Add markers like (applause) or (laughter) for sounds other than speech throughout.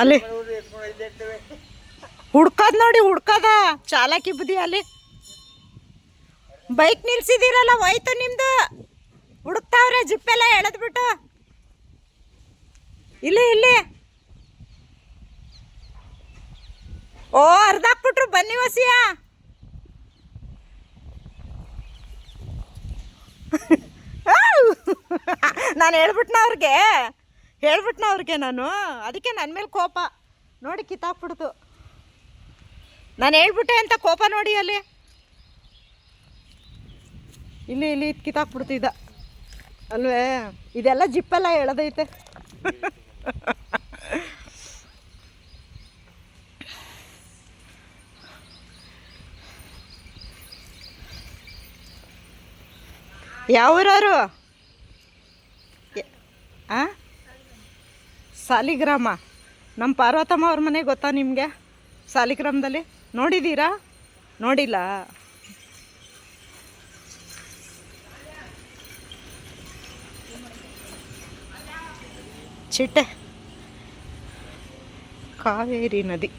ಅಲ್ಲಿ. ಹುಡ್ಕದ್ ನೋಡಿ, ಹುಡ್ಕದ. ಚಾಲಕಿ ಬುದಿ ಅಲ್ಲಿ. ಬೈಕ್ ನಿಲ್ಸಿದಿರಲ್ಲ ಹೋಯ್ತು ನಿಮ್ದು. ಹುಡುಕ್ತಾವ್ರೆ, ಜಿಪ್ಪೆಲ್ಲ ಎಳೆದ್ಬಿಟ್ಟು. ಇಲ್ಲಿ ಇಲ್ಲಿ. ಓ, ಅರ್ಧ ಹಾಕ್ಬಿಟ್ರು, ಬನ್ನಿ ವಸಿಯ. (laughs) ನಾನು ಹೇಳ್ಬಿಟ್ನ ಅವ್ರಿಗೆ? ಹೇಳ್ಬಿಟ್ನ ಅವ್ರಿಗೆ ನಾನು. ಅದಕ್ಕೆ ನನ್ನ ಮೇಲೆ ಕೋಪ. ನೋಡಿ ಕಿತ್ತಾಕ್ಬಿಡ್ತು. ನಾನು ಹೇಳ್ಬಿಟ್ಟೆ ಅಂತ ಕೋಪ ನೋಡಿ ಅಲ್ಲಿ. ಇಲ್ಲಿ ಇಲ್ಲಿ ಇದು ಕಿತ್ತಾಕ್ಬಿಡ್ತು ಇದ. ಅಲ್ವೇ? ಇದೆಲ್ಲ ಜಿಪ್ಪೆಲ್ಲ ಯಾವ ಊರವರು ಆ? ಸಾಲಿಗ್ರಾಮ. ನಮ್ಮ ಪಾರ್ವತಮ್ಮ ಅವ್ರ ಮನೆ ಗೊತ್ತಾ ನಿಮಗೆ? ಸಾಲಿಗ್ರಾಮದಲ್ಲಿ? ನೋಡಿದ್ದೀರಾ ನೋಡಿಲ್ಲ. ಚಿಟ್ಟೆ. ಕಾವೇರಿ ನದಿ.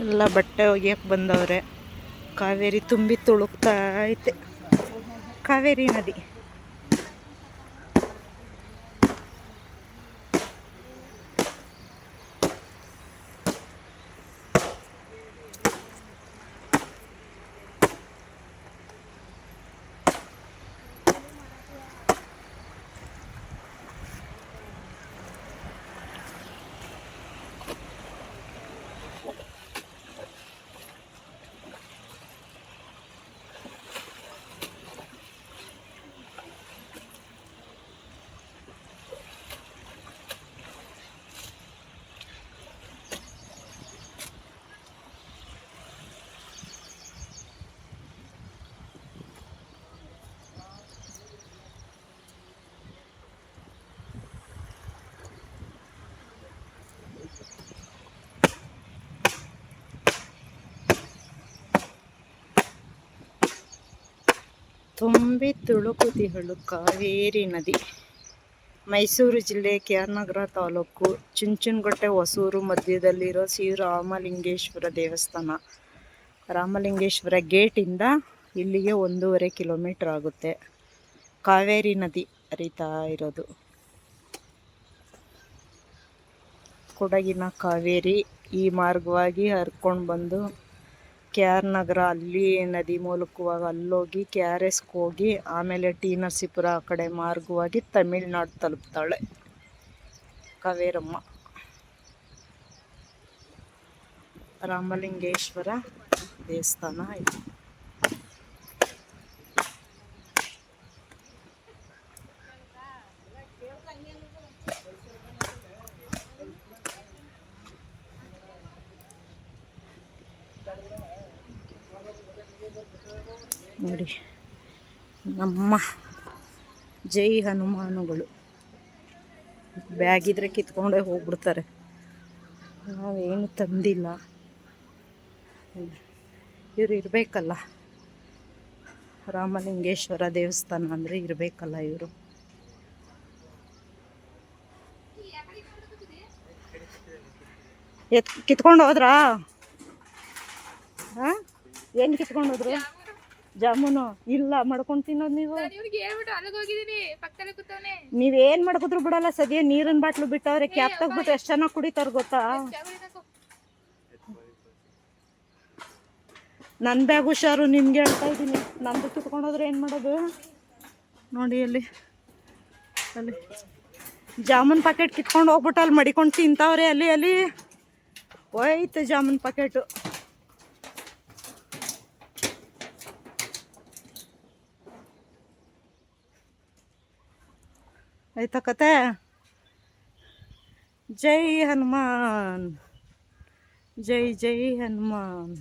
ಎಲ್ಲ ಬಟ್ಟೆ ಒಗೆಯಕ್ಕೆ ಬಂದವ್ರೆ. ಕಾವೇರಿ ತುಂಬಿ ತುಳುಕ್ತಾ ಐತೆ. ಕಾವೇರಿ ನದಿ. ತುಂಬಿ ತುಳುಕುತಿಹಳು ಕಾವೇರಿ ನದಿ. ಮೈಸೂರು ಜಿಲ್ಲೆ ಕೆ ಆರ್ ನಗರ ತಾಲೂಕು ಚುಂಚುನಗೊಟ್ಟೆ ಹೊಸೂರು ಮಧ್ಯದಲ್ಲಿರೋ ಶ್ರೀ ರಾಮಲಿಂಗೇಶ್ವರ ದೇವಸ್ಥಾನ. ರಾಮಲಿಂಗೇಶ್ವರ ಗೇಟಿಂದ ಇಲ್ಲಿಗೆ ಒಂದೂವರೆ ಕಿಲೋಮೀಟ್ರ್ ಆಗುತ್ತೆ. ಕಾವೇರಿ ನದಿ ಹರಿತಾ ಇರೋದು. ಕೊಡಗಿನ ಕಾವೇರಿ ಈ ಮಾರ್ಗವಾಗಿ ಹರ್ಕೊಂಡು ಬಂದು ಕೆ ಆರ್ ನಗರ ಅಲ್ಲಿ ನದಿ ಮೂಲಕವಾಗಿ ಅಲ್ಲೋಗಿ ಕೆ ಆರ್ ಎಸ್ಗೆ ಹೋಗಿ ಆಮೇಲೆ ಟಿ ನರಸೀಪುರ ಆ ಕಡೆ ಮಾರ್ಗವಾಗಿ ತಮಿಳ್ನಾಡು ತಲುಪ್ತಾಳೆ. ಕಾವೇರಮ್ಮ. ರಾಮಲಿಂಗೇಶ್ವರ ದೇವಸ್ಥಾನ ಇದು. ನೋಡಿ. ನಮ್ಮ ಜೈ ಹನುಮಾನುಗಳು. ಬ್ಯಾಗಿದ್ರೆ ಕಿತ್ಕೊಂಡೇ ಹೋಗ್ಬಿಡ್ತಾರೆ. ನಾವೇನು ತಂದಿಲ್ಲ. ಇವ್ರು ಇರಬೇಕಲ್ಲ. ರಾಮಲಿಂಗೇಶ್ವರ ದೇವಸ್ಥಾನ ಅಂದರೆ ಇರಬೇಕಲ್ಲ ಇವರು. ಎತ್ ಕಿತ್ಕೊಂಡು ಹೋದ್ರಾ? ಏನು ಕಿತ್ಕೊಂಡು ಹೋದ್ರು? ಜಾಮೂನು ಇಲ್ಲ ಮಾಡ್ಕೊಂಡು ತಿನ್ನೋದು ನೀವು. ನೀವೇನ್ ಮಾಡ್ಕೋದ್ರು ಬಿಡಲ್ಲ ಸದ್ಯ ನೀರಿನ ಬಾಟ್ಲು ಬಿಟ್ಟವ್ರೆ ಕ್ಯಾಪ್ ತಗ್ಬಿಟ್ಟು ಎಷ್ಟು ಚೆನ್ನಾಗಿ ಕುಡಿತಾರ ಗೊತ್ತಾ? ನನ್ನ ಬ್ಯಾಗ್ ಹುಷಾರು ನಿಮ್ಗೆ ಹೇಳ್ತಾ ಇದ್ದೀನಿ. ನಂದು ಕಿತ್ಕೊಂಡೋದ್ರೆ ಏನು ಮಾಡೋದು? ನೋಡಿ ಅಲ್ಲಿ ಅಲ್ಲಿ. ಜಾಮೂನ್ ಪ್ಯಾಕೆಟ್ ಕಿತ್ಕೊಂಡು ಹೋಗ್ಬಿಟ್ಟು ಅಲ್ಲಿ ಮಡಿಕೊಂಡು ತಿಂತಾವ್ರೆ ಅಲ್ಲಿ ಅಲ್ಲಿ. ಹೋಯ್ತು ಜಾಮೂನ್ ಪ್ಯಾಕೆಟು ಆಯ್ತಾ ಕತೆ ಜೈ ಹನುಮಾನ್ ಜೈ ಜೈ ಹನುಮಾನ್